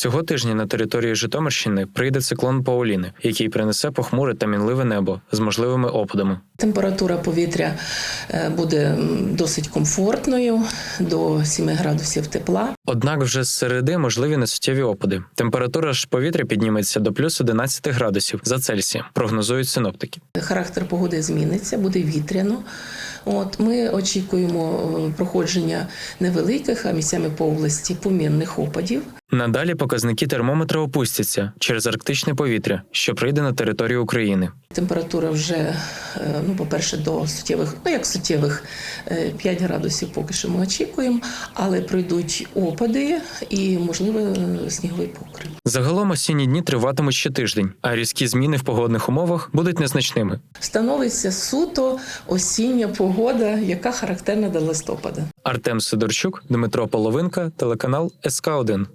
Цього тижня на території Житомирщини прийде циклон Пауліни, який принесе похмуре та мінливе небо з можливими опадами. Температура повітря е, буде досить комфортною до 7 градусів тепла. Однак вже з середи можливі несуттєві опади. Температура ж повітря підніметься до плюс 11 градусів за Цельсієм, прогнозують синоптики. Характер погоди зміниться, буде вітряно. От ми очікуємо е, проходження невеликих, а місцями по області помірних опадів. Надалі показники термометра опустяться через арктичне повітря, що прийде на територію України. Температура вже, е, ну, по-перше, до суттєвих, ну як суттєвих е, 5 градусів поки що ми очікуємо, але пройдуть опади і, можливо, е, сніговий покрив. Загалом осінні дні триватимуть ще тиждень, а різкі зміни в погодних умовах будуть незначними. Становиться суто осіння погода, яка характерна до листопада. Артем Сидорчук, Дмитро Половинка, телеканал СК 1